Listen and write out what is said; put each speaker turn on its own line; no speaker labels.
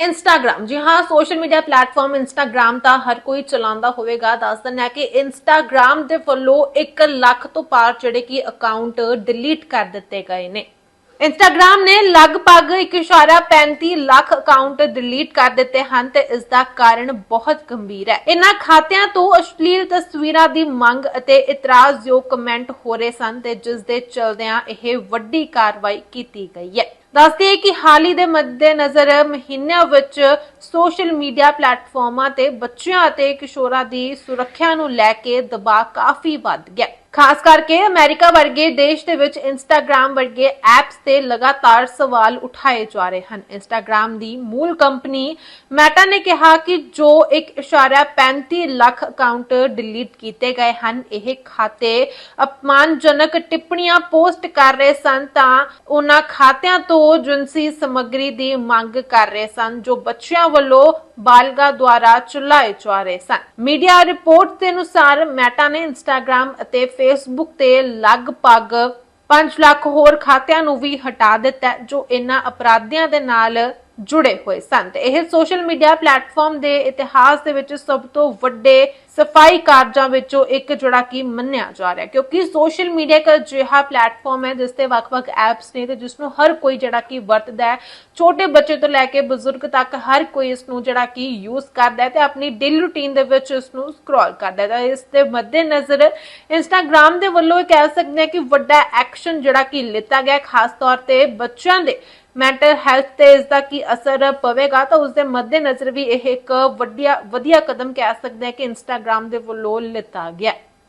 Instagram ਜੀ ਹਾਂ social media platform Instagram ਤਾਂ ਹਰ ਕੋਈ ਚਲਾਉਂਦਾ ਹੋਵੇਗਾ। ਦੱਸ ਦਿੰਦਾ ਕਿ ਇੰਸਟਾਗ੍ਰam ਦੇ ਵੱਲੋਂ 1 ਲੱਖ ਤੋਂ ਪਾਰ ਜਿਹੜੇ ਕਿ ਅਕਾਊਂਟ ਡਿਲੀਟ ਕਰ ਦਿੱਤੇ ਗਏ ਨੇ। ਇੰਸਟਾਗ੍ਰam ਨੇ ਲਗਭਗ 1.35 ਲੱਖ ਅਕਾਊਂਟ ਡਿਲੀਟ ਕਰ ਦਿੱਤੇ ਹਨ ਤੇ ਇਸ ਦਾ ਕਾਰਨ ਬਹੁਤ ਗੰਭੀਰ ਹੈ। ਇਹਨਾਂ ਖਾਤਿਆਂ ਤੋਂ ਅਸ਼ਲੀਲ ਤਸਵੀਰਾਂ ਦੀ ਮੰਗ ਅਤੇ ਇਤਰਾਜ਼ਯੋਗ ਕਮੈਂਟ ਹੋ ਰਹੇ ਸਨ ਤੇ ਜਿਸ ਦੇ ਚਲਦਿਆਂ ਇਹ ਵੱਡੀ ਕਾਰਵਾਈ ਕੀਤੀ ਗਈ ਹੈ। ਦੱਸਦੇ ਕਿ ਹਾਲ ਹੀ ਦੇ ਮੱਦੇਨਜ਼ਰ ਮਹੀਨਿਆਂ ਵਿੱਚ ਸੋਸ਼ਲ ਮੀਡੀਆ ਪਲੇਟਫਾਰਮਾਂ ਤੇ ਬੱਚਿਆਂ ਅਤੇ ਕਿਸ਼ੋਰਾਂ ਦੀ ਸੁਰੱਖਿਆ ਨੂੰ ਲੈ ਕੇ ਦਬਾਅ ਕਾਫੀ ਵੱਧ ਗਿਆ। ਖਾਸ ਕਰਕੇ ਅਮਰੀਕਾ ਵਰਗੇ ਦੇਸ਼ ਦੇ ਵਿੱਚ ਇੰਸਟਾਗ੍ਰam ਵਰਗੇ ਐਪਸ ਤੇ ਲਗਾਤਾਰ ਸਵਾਲ ਉਠਾਏ ਜਾ ਰਹੇ ਹਨ। ਇੰਸਟਾਗ੍ਰam ਦੀ ਮੂਲ ਕੰਪਨੀ ਮੈਟਾ ਨੇ ਕਿਹਾ ਕਿ ਜੋ 1.35 ਲੱਖ ਅਕਾਊਂਟ ਡਿਲੀਟ ਕੀਤੇ ਗਏ ਹਨ, ਇਹ ਖਾਤੇ ਅਪਮਾਨਜਨਕ ਟਿੱਪਣੀਆਂ ਪੋਸਟ ਕਰ ਰਹੇ ਸਨ ਤਾਂ ਉਹਨਾਂ ਖਾਤਿਆਂ ਤੋਂ ਜਿਨਸੀ ਸਮੱਗਰੀ ਦੀ ਮੰਗ ਕਰ ਰਹੇ ਸਨ, ਜੋ ਬੱਚਿਆਂ ਵੱਲੋਂ ਬਾਲਗਾ ਦੁਆਰਾ ਚਲਾਏ ਜਾ ਰਹੇ ਸਨ। ਮੀਡੀਆ ਰਿਪੋਰਟ ਦੇ ਅਨੁਸਾਰ ਮੈਟਾ ਨੇ ਇੰਸਟਾਗ੍ਰam ਅਤੇ ਫੇਸਬੁੱਕ ਤੇ ਲਗਭਗ 5 ਲੱਖ ਹੋਰ ਖਾਤਿਆਂ ਨੂੰ ਵੀ ਹਟਾ ਦਿੱਤਾ, ਜੋ ਇਨ੍ਹਾਂ ਅਪਰਾਧੀਆਂ ਦੇ ਨਾਲ ਜੁੜੇ ਹੋਏ ਸਨ। ਤੇ ਇਹ ਸੋਸ਼ਲ ਮੀਡੀਆ ਪਲੇਟਫਾਰਮ ਦੇ ਇਤਿਹਾਸ ਦੇ ਵਿੱਚ ਸਭ ਤੋਂ ਵੱਡੇ ਸਫ਼ਾਈ ਕਾਰਜਾਂ ਵਿੱਚੋਂ ਇੱਕ ਜਿਹੜਾ ਕਿ ਮੰਨਿਆ ਜਾ ਰਿਹਾ ਕਿਉਂਕਿ ਸੋਸ਼ਲ ਮੀਡੀਆ ਇੱਕ ਅਜਿਹਾ ਪਲੇਟਫਾਰਮ ਹੈ ਜਿਸ ਤੇ ਵੱਖ-ਵੱਖ ਐਪਸ ਨੇ ਤੇ ਜਿਸ ਨੂੰ ਹਰ ਕੋਈ ਜਿਹੜਾ ਕਿ ਵਰਤਦਾ ਹੈ। ਛੋਟੇ ਬੱਚੇ ਤੋਂ ਲੈ ਕੇ ਬਜ਼ੁਰਗ ਤੱਕ ਹਰ ਕੋਈ ਇਸ ਨੂੰ ਜਿਹੜਾ ਕਿ ਯੂਜ਼ ਕਰਦਾ ਹੈ ਤੇ ਆਪਣੀ ਡੇਲੀ ਰੂਟੀਨ ਦੇ ਵਿੱਚ ਇਸ ਨੂੰ ਸਕਰੋਲ ਕਰਦਾ ਹੈ। ਤਾਂ ਇਸ ਦੇ ਮੱਦੇਨਜ਼ਰ ਇੰਸਟਾਗ੍ਰam ਦੇ ਵੱਲੋਂ ਇਹ ਕਹਿ ਸਕਦੇ ਹਾਂ ਕਿ ਵੱਡਾ ਐਕਸ਼ਨ ਜਿਹੜਾ ਕਿ ਲਿੱਤਾ ਗਿਆ ਖਾਸ ਤੌਰ ਤੇ ਬੱਚਿਆਂ ਦੇ ਮੈਂਟਲ ਹੈਲਥ ਤੇ ਇਸ ਦਾ ਕੀ ਅਸਰ ਪਵੇਗਾ, ਤਾਂ ਉਸ ਦੇ ਮੱਦੇਨਜ਼ਰ ਵੀ ਇਹ ਇੱਕ ਵੱਡਿਆ, ਵਧੀਆ ਕਦਮ ਕਹਿ ਸਕਦੇ ਹਾਂ ਕਿ ਇੰਸਟਾਗ੍ਰam ਦੇ ਵੱਲੋਂ ਲਿੱਤਾ ਗਿਆ।